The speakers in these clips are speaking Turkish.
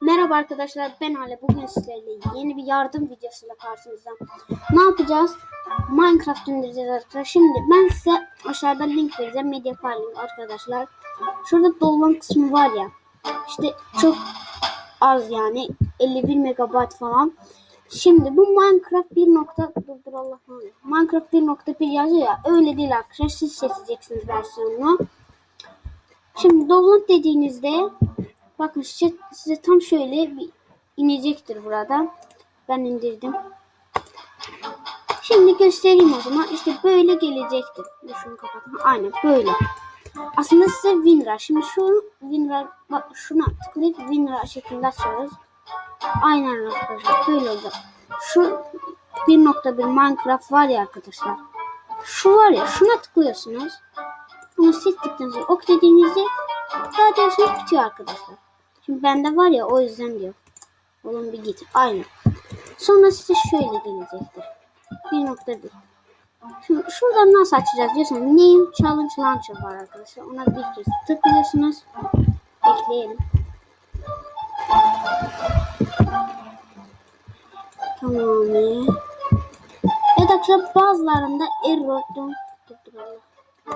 Merhaba arkadaşlar ben Ale. Bugün sizlerle yeni bir yardım videosuyla karşınızdayım. Ne yapacağız? Minecraft indireceğiz arkadaşlar. Şimdi ben size aşağıda link vereceğim. Mediafire arkadaşlar. Şurada dolan kısmı var ya. İşte çok az yani 51 megabayt falan. Şimdi bu Minecraft 1. nokta- dur dur Allah. Minecraft 1.1 yazıyor ya. Öyle değil arkadaşlar. Siz seçeceksiniz versiyonunu. Şimdi download dediğinizde bakın size, size tam şöyle bir inecektir burada. Ben indirdim. Şimdi göstereyim o zaman. İşte böyle gelecektir. Şunu kapatın. Aynen böyle. Aslında size WinRAR. Şimdi şu WinRAR bak şuna tıklayıp WinRAR şeklinde açıyoruz. Aynen arkadaşlar. Böyle olacak. Şu 1.1 Minecraft var ya arkadaşlar. Şu var ya şuna tıklıyorsunuz. Bunu seçtikten sonra ok dediğinizde daha diyorsunuz bitiyor arkadaşlar. Şimdi bende var ya o yüzden diyor. Oğlum bir git. Aynen. Sonra size şöyle gelecektir. 1.1 Şimdi şuradan nasıl açacağız diyorsanız Name Challenge Launcher var arkadaşlar. Ona bir kez tıklıyorsunuz. Bekleyelim. Tamam. Evet arkadaşlar bazılarında error.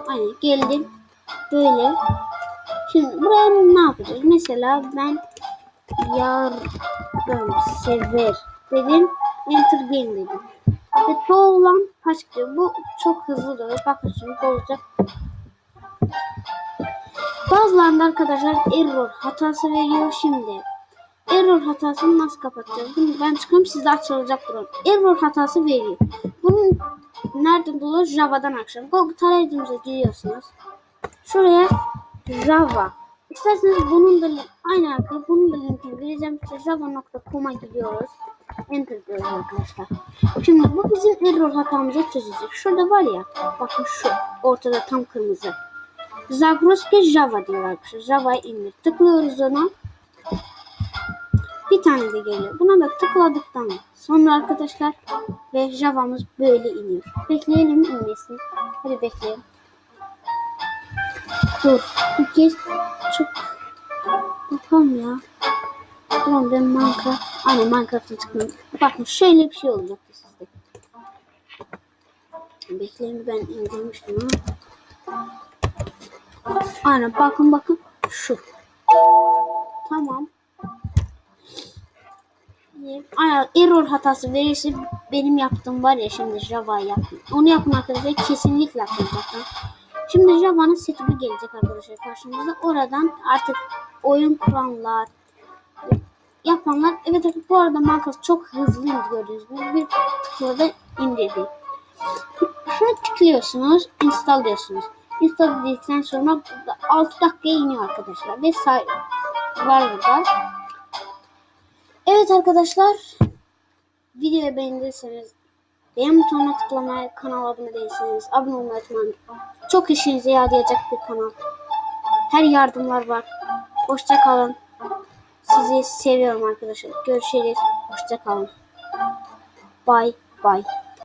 Aynen geldim. Böyle. Şimdi buraya ne yapacağız? Mesela ben yardım sever dedim. Enter game dedim. Ve kaç gidiyor? Bu çok hızlı doluyor. Bakın şimdi dolacak. Bazılarında arkadaşlar error hatası veriyor şimdi. Error hatasını nasıl kapatacağız? Bunu ben çıkayım sizde açılacaktır. Error hatası veriyor. Bunun nereden dolu? Java'dan akşam. Google tarayıcımıza giriyorsunuz. Şuraya Java. İsterseniz bunun da aynı arkadaşlar bunun da linkini vereceğim. İşte java.com'a gidiyoruz. Enter diyoruz arkadaşlar. Şimdi bu bizim error hatamızı çözecek. Şurada var ya bakın şu ortada tam kırmızı. Zagroski Java diyor arkadaşlar. Java'yı indir. Tıklıyoruz ona. Bir tane de geliyor. Buna da tıkladıktan sonra arkadaşlar ve Java'mız böyle iniyor. Bekleyelim inmesin. Hadi bekleyelim. Dur. Bir kez çok bakalım ya. Tamam ben Minecraft. Aynen Minecraft'ın çıkmadı. Bakın şöyle bir şey olacak sizde. Bekleyin ben indirmiştim ama. Aynen bakın bakın şu. Tamam. Aynen error hatası verirse benim yaptığım var ya şimdi Java yaptım. Onu yapın arkadaşlar kesinlikle yapın zaten. Şimdi Java'nın setup'ı gelecek arkadaşlar karşımıza. Oradan artık oyun kuranlar yapanlar evet bu arada Minecraft çok hızlı indi gördüğünüz gibi bir tıkla da indirdi. Şunu tıklıyorsunuz install diyorsunuz. Install dedikten sonra burada 6 dakikaya iniyor arkadaşlar ve say var burada. Evet arkadaşlar videoyu beğendiyseniz beğen butonuna tıklamayı, kanala abone değilseniz abone olmayı unutmayın. Çok işinize yarayacak bir kanal. Her yardımlar var. Hoşça kalın. Sizi seviyorum arkadaşlar. Görüşürüz. Hoşça kalın. Bye bye.